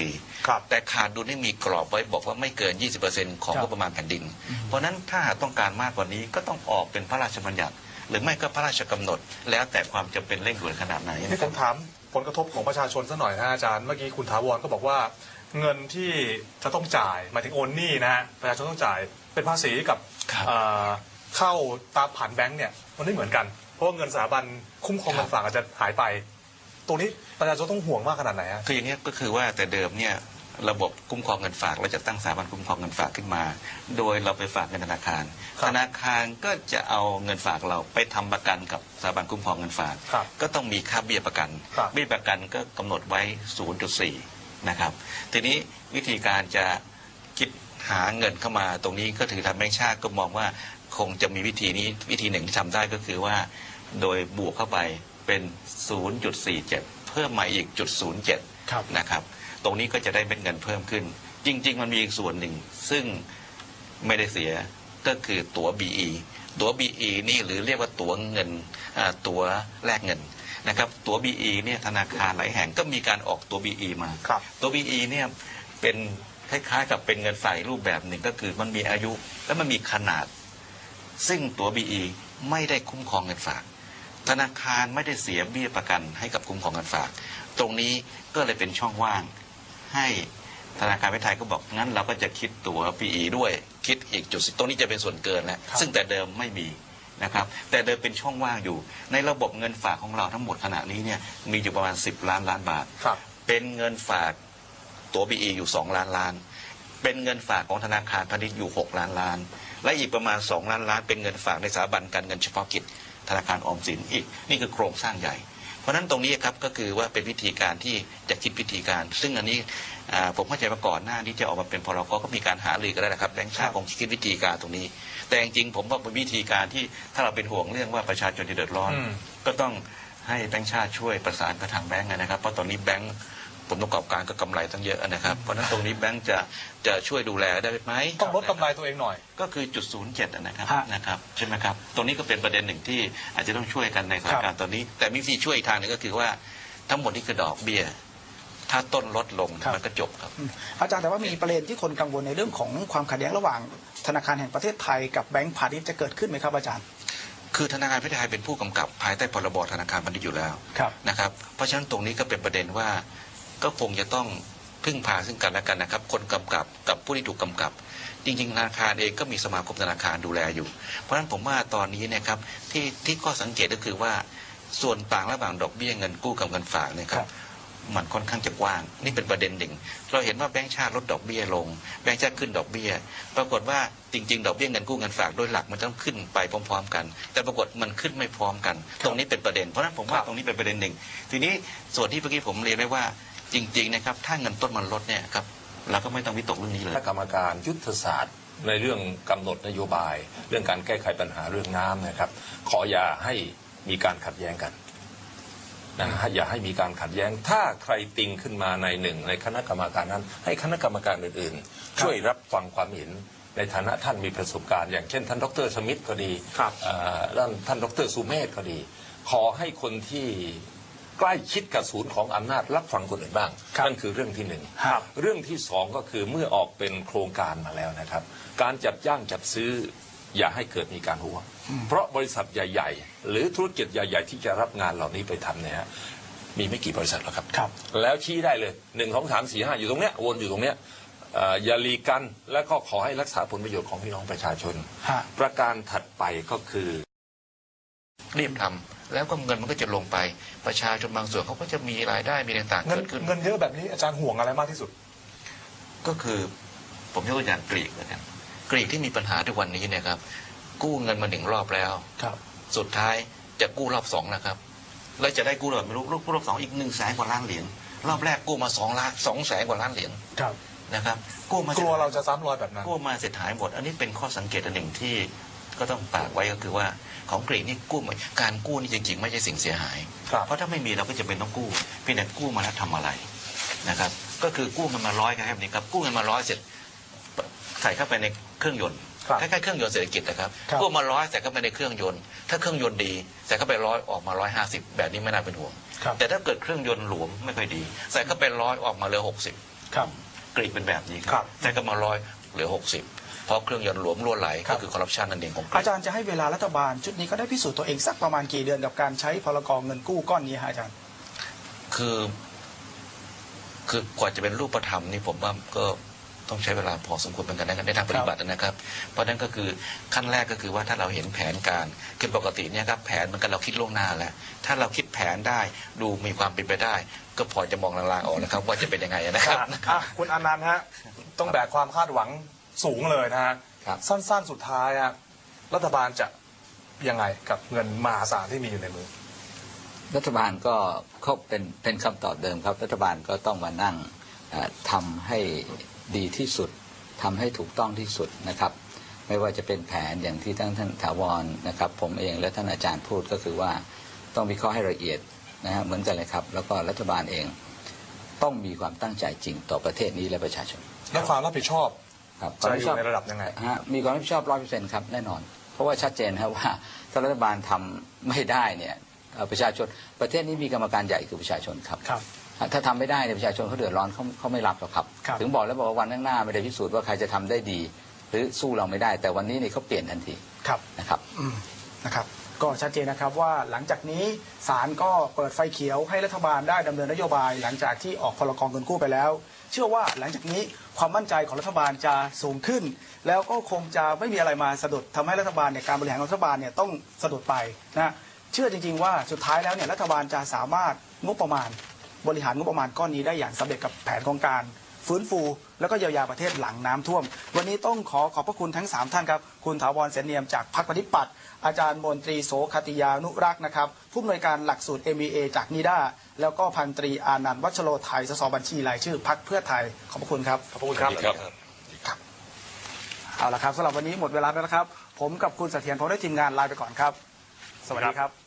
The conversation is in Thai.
ปีครับแต่ขาดดุลนี่มีกรอบไว้บอกว่าไม่เกิน 20%ของครับงบประมาณแผ่นดิน เพราะฉะนั้นถ้าหากต้องการมากกว่านี้ก็ต้องออกเป็นพระราชบัญญัติ หรือไม่ก็พระราชกำหนด แล้วแต่ความจำเป็นเร่งด่วนขนาดไหนนี่นะผครัมบถามผลกระทบของประชาชนสักหน่อยนะอาจารย์เมื่อกี้คุณถาวรก็บอกว่า เงินที่จะต้องจ่ายหมายถึงโอนหนี้นะฮะประชาชนต้องจ่ายเป็นภาษีกับครับเอ่อเข้าตามผ่านแบงก์เนี่ยมันไม่เหมือนกัน เพราะว่าเงินสถาบันคุ้มครองเงินฝากอาจจะหายไปตรงนี้ ประชาชนต้องห่วงมากขนาดไหนฮะ คืออย่างนี้ยก็คือว่าแต่เดิมเนี่ยระบบคุ้มครองเงินฝากเราจะตั้งสถาบันคุ้มครองเงินฝากขึ้นมา โดยเราไปฝากเงินธนาคาร ครับ ธนาคารก็จะเอาเงินฝากเราไปทำประกันกับสถาบันคุ้มครองเงินฝาก ครับ ก็ต้องมีค่าเบี้ยประกัน ครับเบี้ยประกันก็กำหนดไว้ 0.4 นะครับ ทีนี้วิธีการจะคิดหาเงินเข้ามาตรงนี้ก็ถือทางแบงค์ชาติก็มองว่าคงจะมีวิธีนี้วิธีหนึ่งที่ทำได้ก็คือว่า โดยบวกเข้าไปเป็น 0.47เพิ่มมาอีกจุด07ครับนะครับ ตรงนี้ก็จะได้เป็นเงินเพิ่มขึ้น จริง ๆ มันมีอีกส่วนหนึ่ง ซึ่งไม่ได้เสียก็คือตั๋ว BE ตั๋ว BE นี่หรือเรียกว่าตั๋วเงินอ่าตั๋วแลกเงินนะครับตั๋ว BE เนี่ยธนาคารหลายแห่งก็มีการออกตั๋ว BE มาครับตัว BE เนี่ยเป็นคล้ายๆ กับเป็นเงินใส่รูปแบบหนึ่งก็คือมันมีอายุและมันมีขนาด ซึ่งตัว BE ไม่ได้คุ้มครองเงินฝาก ธนาคารไม่ได้เสียเบี้ยประกันให้กับคุ้มครองเงินฝาก ตรงนี้ก็เลยเป็นช่องว่างให้ธนาคารไทยก็บอกงั้นเราก็จะคิดตัว PE ด้วยคิดอีกจุดสิตรงนี้จะเป็นส่วนเกินแล้วครับซึ่งแต่เดิมไม่มีนะครับ แต่เดิมเป็นช่องว่างอยู่ ในระบบเงินฝากของเราทั้งหมดขณะนี้เนี่ยมีอยู่ประมาณ 10 ล้านล้านบาทครับเป็นเงินฝากตัว BE อยู่ 2 ล้านล้าน เป็นเงินฝากของธนาคารพาณิชย์อยู่ 6 ล้านล้าน และอีกประมาณ 2 ล้านล้าน เป็นเงินฝากในสถาบันการเงินเฉพาะกิจ ธนาคารออมสินอีกนี่คือโครงสร้างใหญ่ เพราะฉะนั้นตรงนี้ครับก็คือว่าเป็นวิธีการที่จะคิดวิธีการ ซึ่งอันนี้อ่าผมเข้าใจมาก่อนหน้าที่จะออกมาเป็นพรกก็มีการหารือกันแล้วนะครับแบงค์ชาติคงคิดวิธีการตรงนี้ แต่จริงๆผมว่าเป็นวิธีการที่ถ้าเราเป็นห่วงเรื่องว่าประชาชนจะเดือดร้อนอืมก็ต้องให้แบงค์ชาติช่วยประสานกับทางแบงค์นะครับเพราะตอนนี้แบงค์ ผลประกอบการก็กำไรตั้งเยอะนะครับ เพราะฉะนั้นตรงนี้แบงค์จะจะช่วยดูแลได้ไหมต้องลดกำไรตัวเองหน่อย ก็คือจุดศูนย์เจ็ดนะครับฮะนะครับใช่ไหมครับตรงนี้ก็เป็นประเด็นหนึ่งที่อาจจะต้องช่วยกันในสถานการณ์ตอนนี้ แต่มีวิธีช่วยอีกทางหนึงก็คือว่าทั้งหมดนี่คือดอกเบี้ยถ้าต้นลดลงครับมันก็จบครับอืมอาจารย์แต่ว่ามีประเด็นที่คนกังวลในเรื่องของความขัดแย้งระหว่างธนาคารแห่งประเทศไทยกับแบงก์พาณิชย์จะเกิดขึ้นไหมครับอาจารย์ คือธนาคารแห่งประเทศไทยเป็นผู้กำกับภายใต้พรบธนาคารพาณิชย์อยู่แล้วครับนะครับเพราะฉะนั้นตรงนี้ก็เป็นประเด็นว่า ก็คงจะต้องพึ่งพาซึ่งกันและกันนะครับ คนกำกับกับผู้ที่ถูกกำกับ จริงๆธนาคารเองก็มีสมาคมธนาคารดูแลอยู่ เพราะฉะนั้นผมว่าตอนนี้เนะครับที่ที่ข้อสังเกตก็คือว่าส่วนต่างระหว่างดอกเบี้ยเงินกู้กับเงินฝากเนยครัครับบมันค่อนข้างจะกว้าง นี่เป็นประเด็นหนึ่ง เราเห็นว่าแบงก์ชาติลดดอกเบี้ยลง แบงก์ชาติขึ้นดอกเบี้ย ปรากฏว่าจริง ๆ ดอกเบี้ยเงินกู้เงินฝากโดยหลักมันต้องขึ้นไปพร้อม ๆ กัน แต่ปรากฏมันขึ้นไม่พร้อมกัน ตรงนี้เป็นประเด็น เพราะฉะนั้นผมว่าตรงนี้เป็นประเด็นหนึ่ง ทีนี้ส่วนที่เมื่อกี้ผมเรียนไว้ว่า จริง ๆ นะครับ ถ้าเงินต้นมันลดเนี่ยครับเราก็ไม่ต้องวิตกเรื่องนี้เลยคณะกรรมการยุทธศาสตร์ในเรื่องกำหนดนโยบาย เรื่องการแก้ไขปัญหาเรื่องน้ำนะครับ ขออย่าให้มีการขัดแย้งกันนะฮะอย่าให้มีการขัดแย้ง ถ้าใครติงขึ้นมาในหนึ่งในคณะกรรมการนั้น ให้คณะกรรมการอื่นๆ ช่วยรับฟังความเห็นในฐานะท่านมีประสบการณ์ อย่างเช่น ท่านดรสมิธก็ดีครับ เอ่อท่านท่านดรสุเมธก็ดี ขอให้คนที่ ใกล้ชิดกับศูนย์ของอำนาจรับฟังคนอื่นบ้างครับนั่นคือเรื่องที่หนึ่ง ครับ เรื่องที่สองก็คือเมื่อออกเป็นโครงการมาแล้วนะครับ การจัดจ้างจัดซื้ออย่าให้เกิดมีการหัว เพราะบริษัทใหญ่ ๆ หรือธุรกิจใหญ่ ๆ ที่จะรับงานเหล่านี้ไปทำเนี่ยฮะมีไม่กี่บริษัทหรอกครับ ครับ แล้วชี้ได้เลยหนึ่งสองสามสี่ห้าอยู่ตรงเนี้ยวนอยู่ตรงเนี้ยเอ่ออย่าลีกันแล้วก็ขอให้รักษาผลประโยชน์ของพี่น้องประชาชน ฮะ ประการถัดไปก็คือ รีบทำ แล้วก็เงินมันก็จะลงไป ประชาชนบางส่วนเขาก็จะมีรายได้มีอะไรต่างๆเงินเกิดขึ้น เงินเยอะแบบนี้อาจารย์ห่วงอะไรมากที่สุด ก็คือผมยกตัวอย่างกรีกแล้วกันกรีกที่มีปัญหาทุกวันนี้เนี่ยครับ กู้เงินมาหนึ่งรอบแล้วครับ สุดท้ายจะกู้รอบสองนะครับแล้วจะได้กู้รอบไม่รู้กู้รอบสองอีกหนึ่งแสนกว่าล้านเหรียญรอบแรกกู้มาสองล้านสองแสนกว่าล้านเหรียญครับนะครับกู้มากลัวเราจะซ้ำรอยแบบนั้นกู้มาเสร็จหายหมด อันนี้เป็นข้อสังเกตอันหนึ่งที่ ก็ต้องฝากไว้ก็คือว่าของกรีกนี่กู้มาการกู้นี่จริง ๆ ไม่ใช่สิ่งเสียหายครับเพราะถ้าไม่มีเราก็จะเป็นต้องกู้เพียงแต่กู้มาแล้วทำอะไรนะครับ ก็คือกู้เงินมาร้อยครับแบบนี้ครับกู้เงินมาร้อยเสร็จใส่เข้าไปในเครื่องยนต์ครับคล้ายๆเครื่องยนต์เศรษฐกิจนะครับครับกู้มาร้อยใส่เข้าไปในเครื่องยนต์ ถ้าเครื่องยนต์ดีใส่เข้าไปร้อยออกมาร้อยห้าสิบแบบนี้ไม่น่าเป็นห่วงครับแต่ถ้าเกิดเครื่องยนต์หลวมไม่ค่อยดี ใส่เข้าไปร้อยออกมาเหลือหกสิบครับกรีกเป็นแบบนี้คครัรับบแต่ก็มาร้อยเหลือหกสิบ เพราะเครื่องยนต์หลวมรั่วไหลครัก็บคือคอร์รัปชันนั่นเองของกรีอากจารย์จะให้เวลารัฐบาลชุดนี้ก็ได้พิสูจน์ตัวเองสักประมาณกี่เดือนกับการใช้พลกรเงินกู้ก้อนนี้ฮะอาจารย์ คือคือกว่าจะเป็นรูปธรรมนี่ผมว่าก็ต้องใช้เวลาพอสมควรเหมือนกันในทางปฏิบัตินะครับ เพราะฉะนั้นก็คือขั้นแรกก็คือว่าถ้าเราเห็นแผนการคือปกติเนี่ยครับแผนมันก็เราคิดล่วงหน้าแล้ว ถ้าเราคิดแผนได้ดูมีความเป็นไปได้ ก็พอจะมองลางๆออกนะครับ ว่าจะเป็นยังไงนะครับอะคุณอนันต์ฮะต้องแบกความคาดหวัง สูงเลยนะฮะครับ สั้นๆสุดท้ายฮะรัฐบาลจะยังไงกับเงินมหาศาลที่มีอยู่ในมือ รัฐบาลก็เขาเป็นเป็นคำตอบเดิมครับ รัฐบาลก็ต้องมานั่งเอ่อทำให้ดีที่สุดทำให้ถูกต้องที่สุดนะครับ ไม่ว่าจะเป็นแผนอย่างที่ท่านท่านถาวรนะครับ ผมเองและท่านอาจารย์พูดก็คือว่าต้องวิเคราะห์ให้ละเอียดนะฮะเหมือนกันเลยครับ แล้วก็รัฐบาลเองต้องมีความตั้งใจจริงต่อประเทศนี้และประชาชน และความรับผิดชอบ ครับจะอยู่ในระดับยังไงฮะมีความรับผิดชอบร้อยเปอร์เซ็นต์ครับแน่นอน เพราะว่าชัดเจนครับว่าถ้ารัฐบาลทำไม่ได้เนี่ยเอ่อประชาชนประเทศนี้มีกรรมการใหญ่คือประชาชนครับครับถ้าทำไม่ได้เนี่ยประชาชนเขาเดือดร้อนเขาเขาไม่รับหรอกครับครับ ถึงบอกแล้วบอกว่าวันข้างหน้าไม่ได้พิสูจน์ว่าใครจะทำได้ดี หรือสู้เราไม่ได้ แต่วันนี้เนี่ยเขาเปลี่ยนทันทีครับนะครับอืมนะครับ ก็ชัดเจนนะครับว่าหลังจากนี้ศาลก็เปิดไฟเขียวให้รัฐบาลได้ดำเนินนโยบาย หลังจากที่ออกพลกรเงินกู้ไปแล้ว เชื่อว่าหลังจากนี้ความมั่นใจของรัฐบาลจะสูงขึ้น แล้วก็คงจะไม่มีอะไรมาสะดุดทำให้รัฐบาลเนี่ยการบริหารรัฐบาลเนี่ยต้องสะดุดไปนะเชื่อจริง ๆ ว่าสุดท้ายแล้วเนี่ยรัฐบาลจะสามารถงบประมาณ บริหารงบประมาณก้อนนี้ได้อย่างสำเร็จกับแผนของการ ฟื้นฟู แล้วก็เยียวยาประเทศหลังน้ำท่วม วันนี้ต้องขอขอบพระคุณทั้ง 3 ท่านครับ คุณถาวรเสนเนียมจากพรรคปฏิปัติอาจารย์มนตรีโสคติยานุรักษ์นะครับ ผู้อำนวยการหลักสูตร MBA จากนิด้าแล้วก็พันตรีอานันต์วัชโรไทยสสบัญชีรายชื่อพรรคเพื่อไทยขอบพระคุณครับขอบคุณครับเอาละครับสำหรับวันนี้หมดเวลาแล้วนะครับ ผมกับคุณเสถียรพงษ์ได้ทีมงานลาไปก่อนครับ สวัสดีครับ